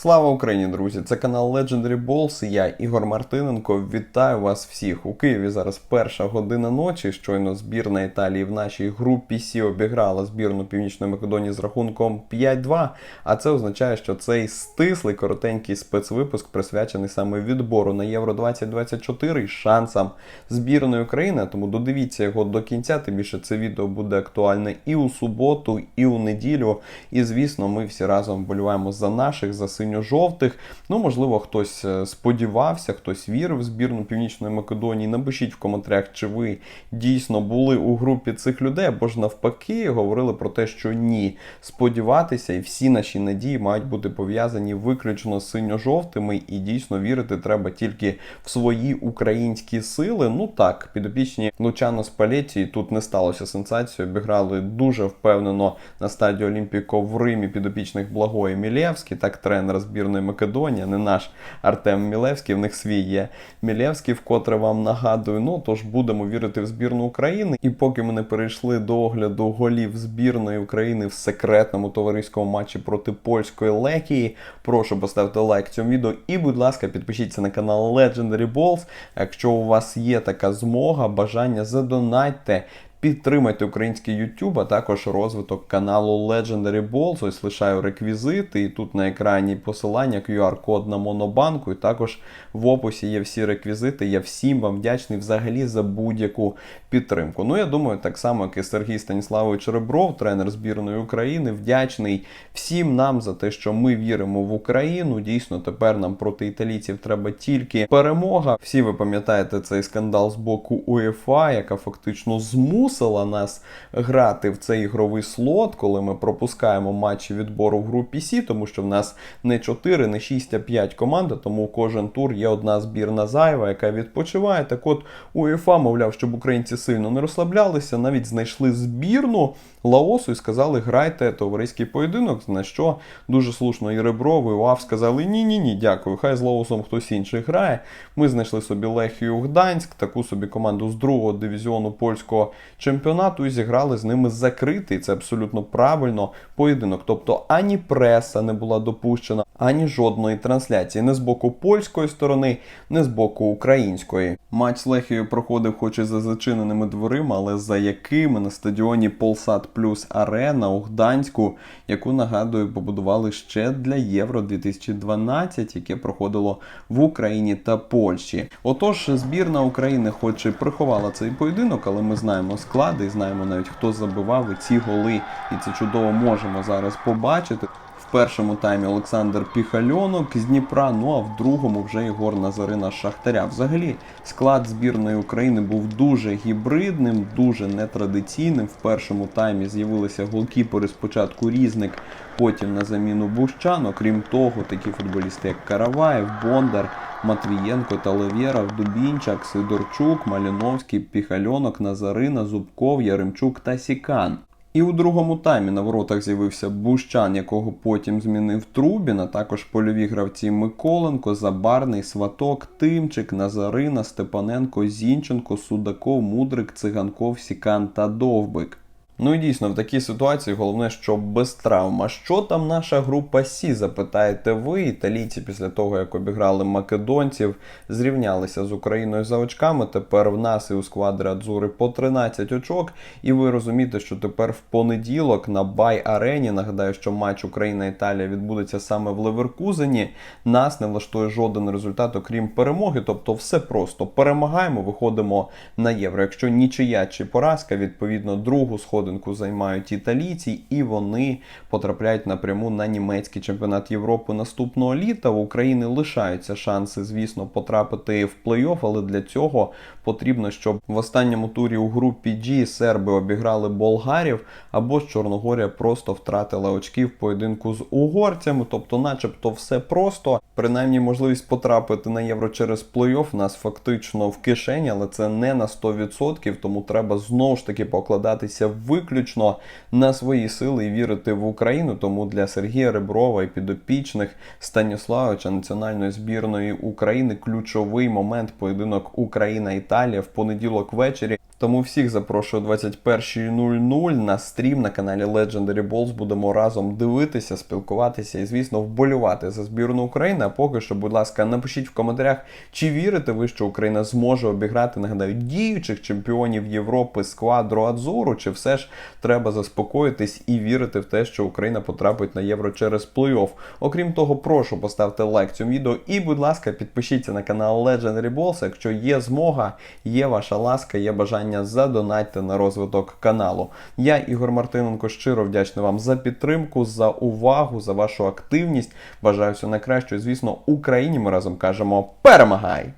Слава Україні, друзі! Це канал Legendary Balls я, Ігор Мартиненко. Вітаю вас всіх. У Києві зараз перша година ночі. Щойно збірна Італії в нашій групі Сі обіграла збірну Північної Македонії з рахунком 5-2. А це означає, що цей стислий коротенький спецвипуск присвячений саме відбору на Євро 2024 і шансам збірної України. Тому додивіться його до кінця. Тим більше це відео буде актуальне і у суботу, і у неділю. І звісно, ми всі разом вболіваємо за наших, за синьо-жовтих. Ну, можливо, хтось е, сподівався, хтось вірив в збірну Північної Македонії. Напишіть в коментарях, чи ви дійсно були у групі цих людей, або ж навпаки, говорили про те, що ні. Сподіватися, і всі наші надії мають бути пов'язані виключно з синьо-жовтими, і дійсно вірити треба тільки в свої українські сили. Ну так, підопічні Лучано Спалеті тут не сталося сенсацією. Обіграли дуже впевнено на стадії Олімпіко в Римі підопічних Благої Мілєвський, так тренер збірної Македонії, не наш Артем Мілевський. В них свій є Мілєвський, вкотре вам нагадую. Ну тож будемо вірити в збірну України. І поки ми не перейшли до огляду голів збірної України в секретному товариському матчі проти польської Лекії, прошу поставити лайк цьому відео і, будь ласка, підпишіться на канал Legendary Balls. Якщо у вас є така змога, бажання, задонатьте. Підтримайте український YouTube, а також розвиток каналу Legendary Balls. Ось лишаю реквізити. І тут на екрані посилання, QR-код на Монобанку. І також в описі є всі реквізити. Я всім вам вдячний взагалі за будь-яку підтримку. Ну, я думаю, так само, як і Сергій Станіславович Ребров, тренер збірної України, вдячний всім нам за те, що ми віримо в Україну. Дійсно, тепер нам проти італійців треба тільки перемога. Всі ви пам'ятаєте цей скандал з боку УЄФА, яка фактично змусила змусила нас грати в цей ігровий слот, коли ми пропускаємо матчі відбору в групі Сі, тому що в нас не 4, не 6, а 5 команд, тому кожен тур є одна збірна зайва, яка відпочиває. Так от УЄФА, мовляв, щоб українці сильно не розслаблялися, навіть знайшли збірну Лаосу і сказали, грайте товариський поєдинок, на що дуже слушно і Ребров, і УАФ сказали, ні-ні ні, дякую, хай з Лаосом хтось інший грає. Ми знайшли собі Лехію Гданськ, таку собі команду з другого дивізіону польського чемпіонату і зіграли з ними закритий. Це абсолютно правильно поєдинок. Тобто ані преса не була допущена, ані жодної трансляції, не з боку польської сторони, не з боку української. Матч з Лехією проходив, хоч і за зачиненими дверима, але за якими на стадіоні Полсат Плюс Арена у Гданську, яку нагадую, побудували ще для Євро 2012, яке проходило в Україні та Польщі. Отож, збірна України, хоч і приховала цей поєдинок, але ми знаємо склади і знаємо навіть хто забивав і ці голи, і це чудово можемо зараз побачити. В першому таймі Олександр Піхальонок з Дніпра, ну а в другому вже Ігор Назарина з Шахтаря. Взагалі, склад збірної України був дуже гібридним, дуже нетрадиційним. В першому таймі з'явилися голкіпери спочатку різник, потім на заміну Бущан. Окрім того, такі футболісти, як Караваєв, Бондар. Матвієнко та Левєров, Дубінчак, Сидорчук, Маліновський, Піхальонок, Назарина, Зубков, Яремчук та Сікан. І у другому таймі на воротах з'явився Бущан, якого потім змінив Трубін, а також польові гравці Миколенко, Забарний, Сваток, Тимчик, Назарина, Степаненко, Зінченко, Судаков, Мудрик, Циганков, Сікан та Довбик. Ну і дійсно, в такій ситуації головне, що без травм. А що там наша група Сі? Запитаєте ви, італійці після того, як обіграли македонців, зрівнялися з Україною за очками. Тепер в нас і у сквадри Адзури по 13 очок. І ви розумієте, що тепер в понеділок на Бай Арені, нагадаю, що матч Україна-Італія відбудеться саме в Леверкузені. Нас не влаштує жоден результат, окрім перемоги. Тобто, все просто перемагаємо, виходимо на євро. Якщо нічия чи поразка, відповідно, другу сходу сходинку займають італійці, і вони потрапляють напряму на німецький чемпіонат Європи наступного літа. У України лишаються шанси, звісно, потрапити в плей-офф, але для цього потрібно, щоб в останньому турі у групі G серби обіграли болгарів, або ж Чорногорія просто втратила очки в поєдинку з угорцями. Тобто, начебто, все просто. Принаймні, можливість потрапити на євро через плей-офф нас фактично в кишені, але це не на 100%, тому треба знову ж таки покладатися в виключно на свої сили вірити в Україну. Тому для Сергія Реброва і підопічних Станіславича національної збірної України ключовий момент поєдинок Україна-Італія в понеділок ввечері. Тому всіх запрошую о 21.00 на стрім на каналі Legendary Balls. Будемо разом дивитися, спілкуватися і, звісно, вболювати за збірну України. А поки що, будь ласка, напишіть в коментарях, чи вірите ви, що Україна зможе обіграти, нагадаю, діючих чемпіонів Європи сквадру Адзору, чи все ж треба заспокоїтись і вірити в те, що Україна потрапить на євро через плей-офф. Окрім того, прошу поставте лайк цьому відео і, будь ласка, підпишіться на канал Legendary Balls. Якщо є змога, є ваша ласка, є бажання задонатьте на розвиток каналу. Я, Ігор Мартиненко, щиро вдячний вам за підтримку, за увагу, за вашу активність. Бажаю все найкращого. Звісно, Україні ми разом кажемо перемагай!